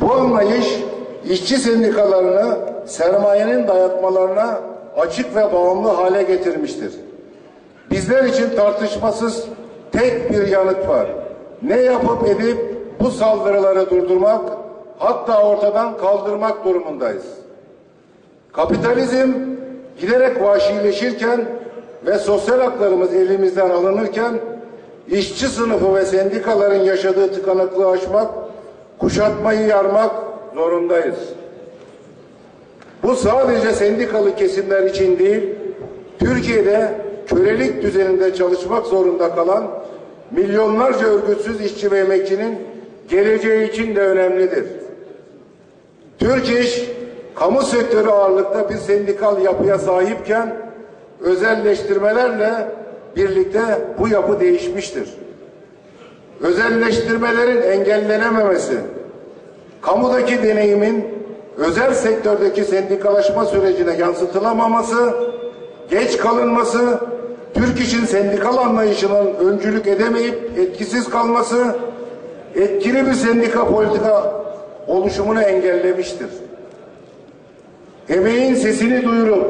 Bu anlayış işçi sendikalarını sermayenin dayatmalarına açık ve bağımlı hale getirmiştir. Bizler için tartışmasız tek bir yanıt var. Ne yapıp edip bu saldırıları durdurmak, hatta ortadan kaldırmak durumundayız. Kapitalizm giderek vahşileşirken ve sosyal haklarımız elimizden alınırken işçi sınıfı ve sendikaların yaşadığı tıkanıklığı aşmak, kuşatmayı yarmak zorundayız. Bu sadece sendikalı kesimler için değil, Türkiye'de kölelik düzeninde çalışmak zorunda kalan milyonlarca örgütsüz işçi ve emekçinin geleceği için de önemlidir. Türk İş, kamu sektörü ağırlıkta bir sendikal yapıya sahipken özelleştirmelerle birlikte bu yapı değişmiştir. Özelleştirmelerin engellenememesi, kamudaki deneyimin özel sektördeki sendikalaşma sürecine yansıtılamaması, geç kalınması, Türk İş'in sendikal anlayışının öncülük edemeyip etkisiz kalması, etkili bir sendika politika oluşumunu engellemiştir. Emeğin sesini duyurup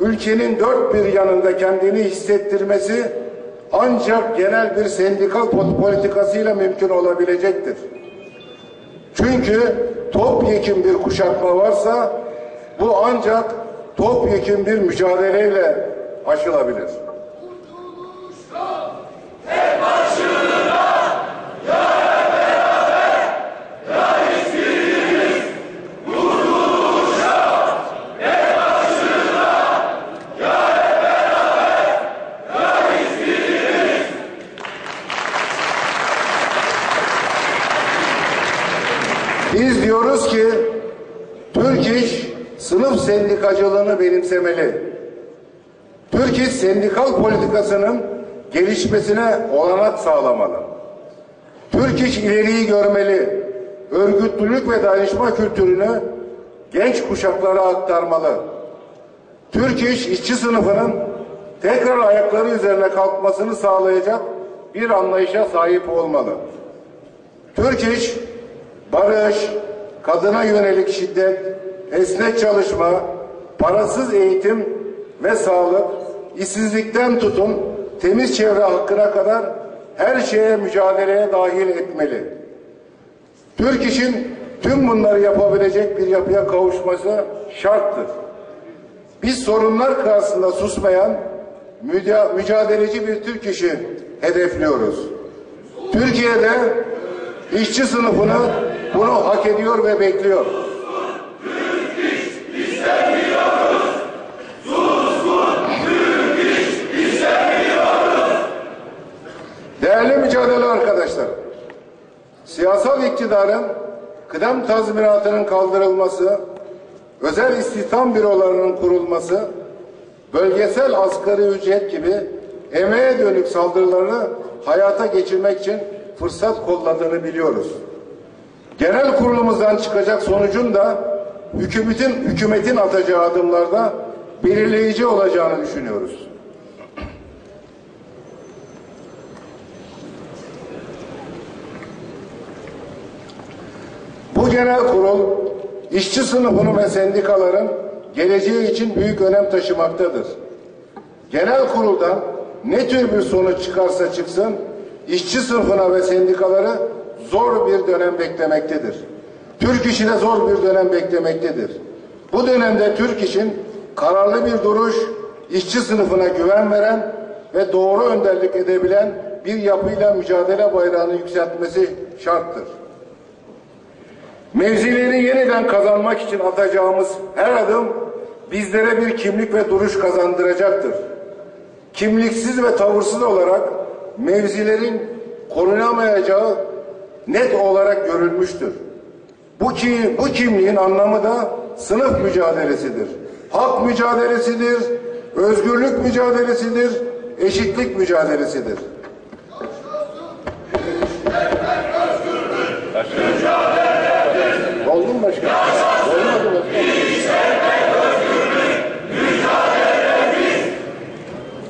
ülkenin dört bir yanında kendini hissettirmesi ancak genel bir sendikal politikasıyla mümkün olabilecektir. Çünkü topyekun bir kuşatma varsa bu ancak topyekun bir mücadeleyle aşılabilir. Biz diyoruz ki Türk İş sınıf sendikacılığını benimsemeli. Türk İş sendikal politikasının gelişmesine olanak sağlamalı. Türk İş ileriyi görmeli. Örgütlülük ve dayanışma kültürünü genç kuşaklara aktarmalı. Türk İş işçi sınıfının tekrar ayakları üzerine kalkmasını sağlayacak bir anlayışa sahip olmalı. Türk İş barış, kadına yönelik şiddet, esnek çalışma, parasız eğitim ve sağlık, işsizlikten tutun, temiz çevre hakkına kadar her şeye mücadeleye dahil etmeli. Türk işin tüm bunları yapabilecek bir yapıya kavuşması şarttır. Biz sorunlar karşısında susmayan, müca- mücadeleci bir Türk işi hedefliyoruz. Türkiye'de işçi sınıfını bunu hak ediyor ve bekliyor. Değerli mücadele arkadaşlar, siyasal iktidarın kıdem tazminatının kaldırılması, özel istihdam bürolarının kurulması, bölgesel asgari ücret gibi emeğe dönük saldırılarını hayata geçirmek için fırsat kolladığını biliyoruz. Genel kurulumuzdan çıkacak sonucun da hükümetin hükümetin atacağı adımlarda belirleyici olacağını düşünüyoruz. Bu genel kurul işçi sınıfının ve sendikaların geleceği için büyük önem taşımaktadır. Genel kuruldan ne tür bir sonuç çıkarsa çıksın işçi sınıfına ve sendikaları zor bir dönem beklemektedir. Türk işine zor bir dönem beklemektedir. Bu dönemde Türk işin kararlı bir duruş, işçi sınıfına güven veren ve doğru önderlik edebilen bir yapıyla mücadele bayrağını yükseltmesi şarttır. Mevzileri yeniden kazanmak için atacağımız her adım bizlere bir kimlik ve duruş kazandıracaktır. Kimliksiz ve tavırsız olarak mevzilerin korunamayacağı net olarak görülmüştür. Bu ki bu kimliğin anlamı da sınıf mücadelesidir. Hak mücadelesidir, özgürlük mücadelesidir, eşitlik mücadelesidir. Oldu mu başkanım.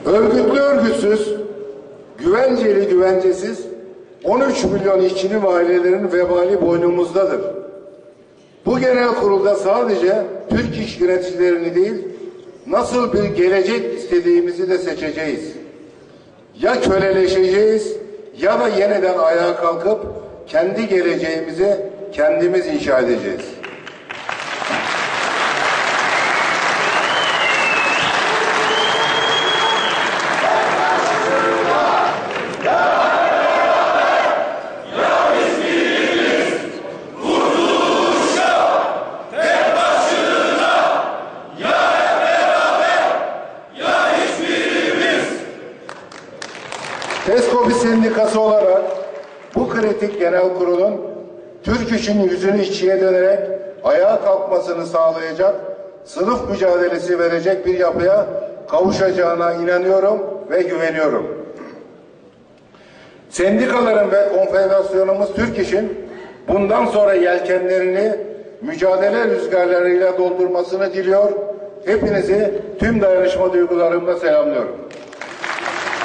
Örgütlü örgütsüz, güvenceli güvencesiz 13 milyon işçinin ve ailelerin vebali boynumuzdadır. Bu genel kurulda sadece Türk iş yöneticilerini değil, nasıl bir gelecek istediğimizi de seçeceğiz. Ya köleleşeceğiz ya da yeniden ayağa kalkıp kendi geleceğimizi kendimiz inşa edeceğiz. TESCOBİ sendikası olarak bu kritik genel kurulun Türk işin yüzünü işçiye dönerek ayağa kalkmasını sağlayacak, sınıf mücadelesi verecek bir yapıya kavuşacağına inanıyorum ve güveniyorum. Sendikaların ve konfederasyonumuz Türk işin bundan sonra yelkenlerini mücadele rüzgarlarıyla doldurmasını diliyor. Hepinizi tüm dayanışma duygularımla selamlıyorum.